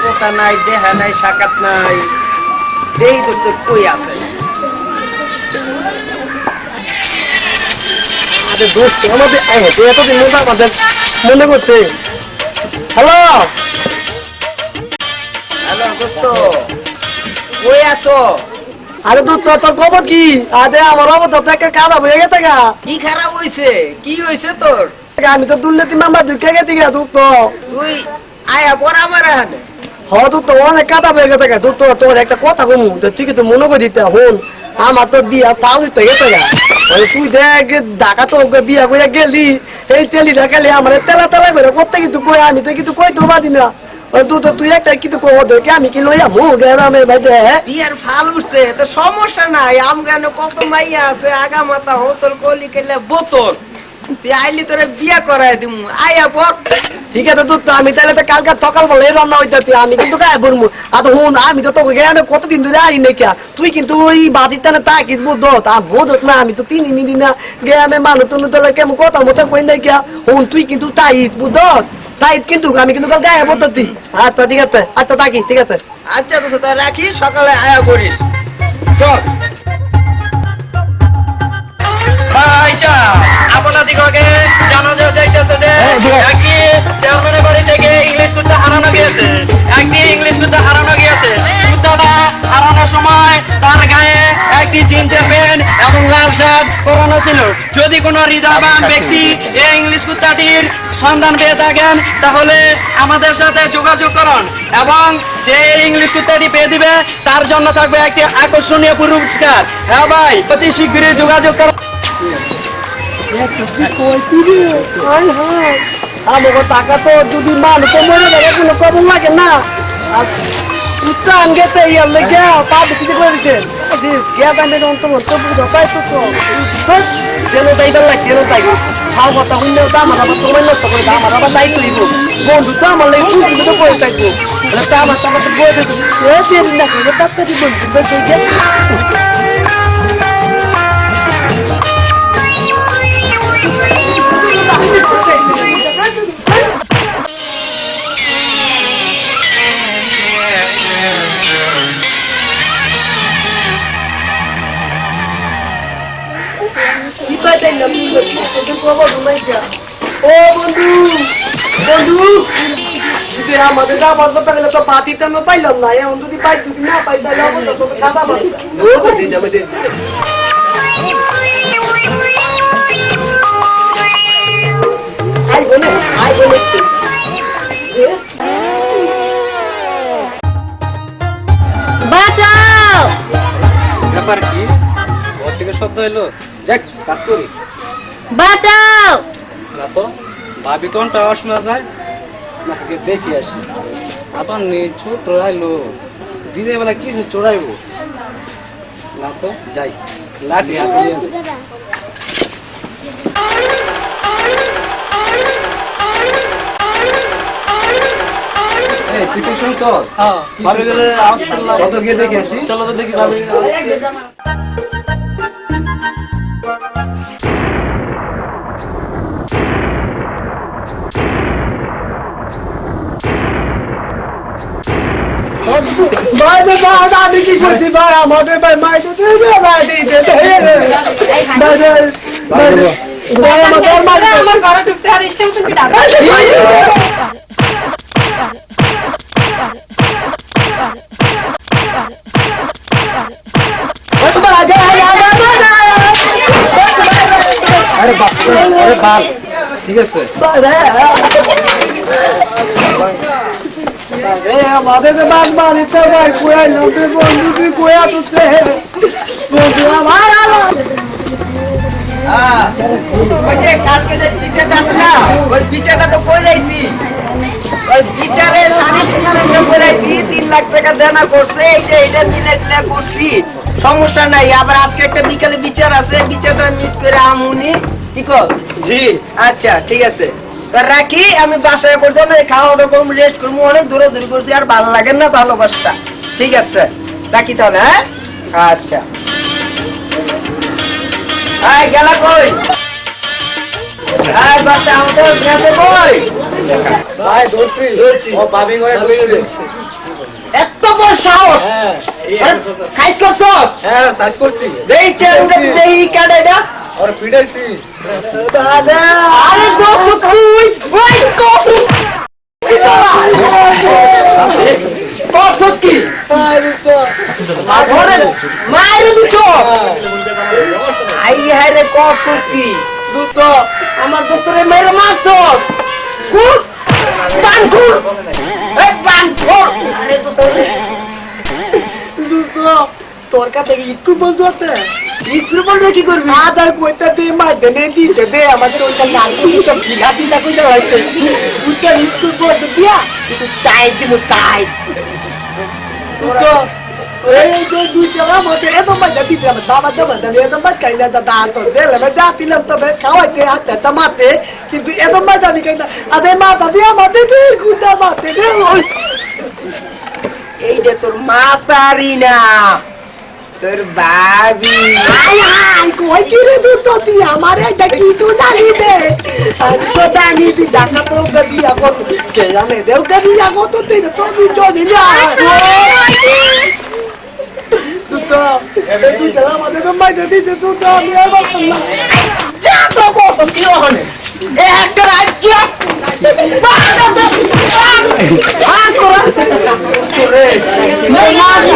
পোতা নাই দেহা নাই সাকাত নাই। দেহি দোস্ত কই আছে? আমাদের দোস্ত আমাদের যে এতদিন আমাদের মনে করতে হ্যালো হ্যালো দোস্ত। কই আছো? আরে তোর তোর খবর কি? আরে আমার অবস্থা তো একটা খারাপ হয়ে গেছে গা। কি খারাপ হইছে? কি হইছে তোর? আমি তো দুর্নীতি মামলা ঢুকে গেছি গা তুই তো তুই আয়া পর আমার হ তুই তো অনেক খারাপ হয়ে গেছে গা। তো তোর একটা কথা কমু, তো তুই কিন্তু মনে করে দিতে হন? আমার তো বিয়া পাল হইতে গেছে তুই দেখ, ঢাকা তো বিয়া করে গেলি, এই তেলি দেখালি আমার তেলা তেলা করে করতে কিন্তু কই আমি, তো কিন্তু কই তো বাদি না। তুই তো তুই একটা কিন্তু কো দেখে আমি কি লইয়া মু গ্রামের ভাই দে বিয়ার ফাল উঠছে, তো সমস্যা নাই আম গানে কত মাইয়া আছে, আগা মাথা, হোতল, কলি কেলে বোতল। তুই আইলি তোরে বিয়া করাই দিমু। আয়া পর ঠিক আছে তো আমি তাহলে তো কালকে সকাল বলে রান্না আমি কিন্তু গায়ে বলব আর তো হুন আমি তো তোকে গেলে কতদিন ধরে আই নাকি তুই কিন্তু ওই বাজির টানে তাকিস বুঝ তা বোধ না আমি তো তিন মিনিট না গ্রামে মানুষ তো তাহলে কেমন কথা মতো কই নাই হুন তুই কিন্তু তাইত বুঝ তাইত কিন্তু আমি কিন্তু কাল গায়ে বলতেছি। আচ্ছা ঠিক আছে আচ্ছা তাকি ঠিক আছে। আচ্ছা তো তাই রাখি সকালে আয়া করিস। চল। আচ্ছা আপনাদিগকে পরানো ছিল। যদি কোনো হৃদয়বান ব্যক্তি এই ইংলিশ কুত্তাটির সন্ধান পেয়ে থাকেন, তাহলে আমাদের সাথে যোগাযোগ করুন এবং যে ইংলিশ কুত্তাটি পেয়ে দিবে, তার জন্য থাকবে একটি আকর্ষণীয় পুরস্কার। হ্যাঁ ভাই, অতি শীঘ্রই যোগাযোগ করুন আমাকে টাকা তো যদি মানুষ মরে যাবে, কোনো কবল লাগে না। উচ্চান গেছে ইয়ার লেগে পাপ কিছু করে দিতে গ্যাস আমি অন্ত মন্ত বুঝো তাই তো তো কেন তাইবার লাগে কেন তাই ছাও কথা শুনলেও তো আমার আবার তোমার নষ্ট করে আমার আবার দায়িত্ব দিব বন্ধু তো আমার লাগে খুব কিছু করে থাকব তাহলে তো আমার তো আমার তো বলে দেবো এ দেরি না করে তাড়াতাড়ি বন্ধু ও বন্ধু বন্ধু যদি আমাদের যা বলতে পারলে তো বাতিতে আমি পাইলাম না এখন যদি পাই যদি না পাই তাহলে অবস্থা তোকে পাবি ও তো দিন যাবে দিন আই বলে আই বলে বাঁচাও। ব্যাপার কি? ঘর থেকে শব্দ এলো। যাক, কাজ করি। বাঁচাও! না তো ভাবি কোনটা শোনা যায়? না আগে দেখি আসি। আবার নেই ছোট আইলো দিনের বেলা কিছু চড়াইবো না তো যাই। লাঠি হাতে। তুই কি? ভাবি শুনলাম। চল তো গিয়ে আসি। চলো তো দেখি ভাই দিতে ভাই রে ভাই রে ভাই রে ভাই আমাদের মাই আমার ঘরে ঢুকছে আর ইচ্ছে মতন পিটা আরে বাপ আরে বাল ঠিক আছে আমাদের বাদ বাড়িতে ভাই কুয়া নদী বন্ধু তুই কুয়া তুতে বন্ধু আমার আমার হ্যাঁ। ওই যে কালকে যে বিচারটা আছে না ওই বিচারটা তো কইরাইছি ওই বিচারে সাড়ে তিন লাখ টাকা দেনা করছে এই যে এটা মিলে টিলে করছি। সমস্যা নাই আবার আজকে একটা বিকালে বিচার আছে বিচারটা মিট করে আমুনি ঠিক আছে? জি। আচ্ছা ঠিক আছে। রাখি আমি বাসায় পর্যন্ত খাওয়া দাওয়া করব রেস্ট করব অনেক দূরে দূরে করছি আর ভালো লাগে না ভালোবাসা। ঠিক আছে? রাখি তাহলে হ্যাঁ? আচ্ছা। এই গেলা কই? এই বাচ্চা আমাদের গেছে কই? ভাই ধরছি। ধরছি। ও ভাবি ঘরে ঢুকছে। কত বড় সাহস! হ্যাঁ সাইজ করছস? হ্যাঁ সাইজ করছি। দেই চেঙ্গা দেই কাটা এটা। আর পিটাইছি দাদা! আরে দোস্ত তুই ওই কত করছস কি আরে মাইরে দিছ আই হারে করছস কি দোস্ত আমার দোস্তরে মেরে মারছস কুট বানকুর এই বানকুর আরে দোস্ত দোস্ত তোর কাছে ইকু বলতো ইস্ত্রি বললে কি করবি? আদার কইতা দে মাইতে নে দিতে দে আমাদের ওইটা নাকি তো ভিলা দিলা কইতা হইছে উটা ইস্কু বলতো দিয়া কিন্তু তাই দিমু তাই তো এই যে দুই টাকা মতে এত মজা দিতে আমার বাবা তো মজা এত মজা খাই না দাদা তো দিলে আমি যা দিলাম তবে খাওয়াইতে হাতে তা মাতে। কিন্তু এত মজা আমি খাই না আদে মাথা দিয়ে মাতে দে গুদা মাতে দে ওই। এইটা তোর মা পারি না। তোর বাবি আই কই কি রে তুই তো? তুই আমার এটা কি তুই জানি দে। আমি তো জানি তুই দেখা তো গবি আগত। কে জানে দেও গবি আগত তুই তো তুই জানি না। তুই তো তুই তো আমাদের তো মাইতে দিতে তুই তো আমি আর বাসন না। যা তো কোসস কি ওখানে? একটা Ми нас